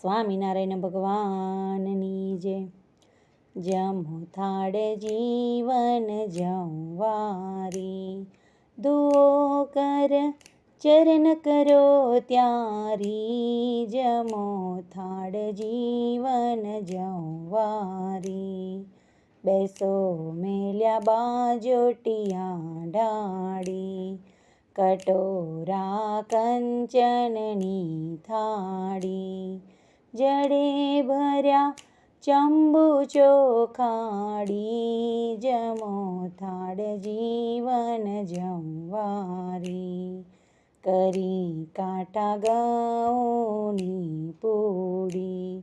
સ્વામિનારાયણ ભગવાનની જય જમો થાળે જીવન જમવારી દુઓ કર, ચરણ કરો ત્યારી, જમો થાળ જીવન જમવારી બેસો મેલ્યા બાજોટિયા ડાળી, કટોરા કંચનની થાળી જડે ભર્યા ચંબુ ચોખાડી જમો થાળ જીવન જમવારી. કરી કાંટા ગૌની પૂડી,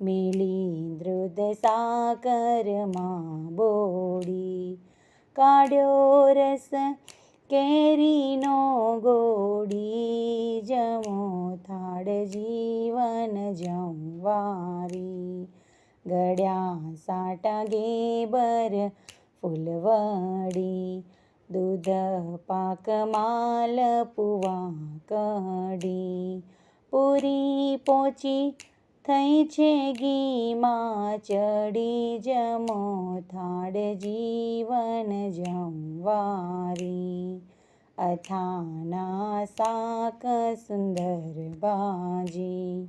મેલી દૃધ સાકરમાં બોડી. કાઢ્યો રસ કેરીનો ગોડી घड्या साठा घे बर फुलवाडी दूध पाक माल पुवा कडी. पुरी पोची थई छे गी मा चडी जमो थाड जीवन जमवारी. अथाना साक सुंदर बाजी.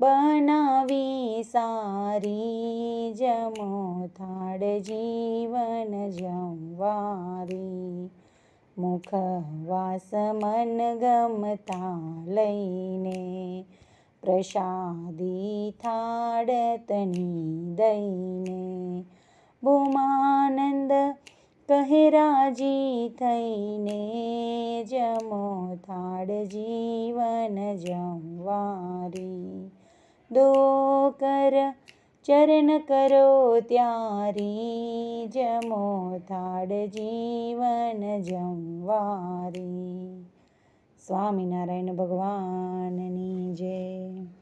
બનાવી સારી જમો થાળ જીવન જમવારી. મુખવાસ મન ગમતા લઈને પ્રસાદી થાળ તની દઈને. ભૂમાનંદ કહેરાજી થઈને જમો થાળ જીવન જમવારી. દો કર ચરણ કરો ત્યારી જમો થાળ જીવન જમવારી. સ્વામિનારાયણ ભગવાનની જય.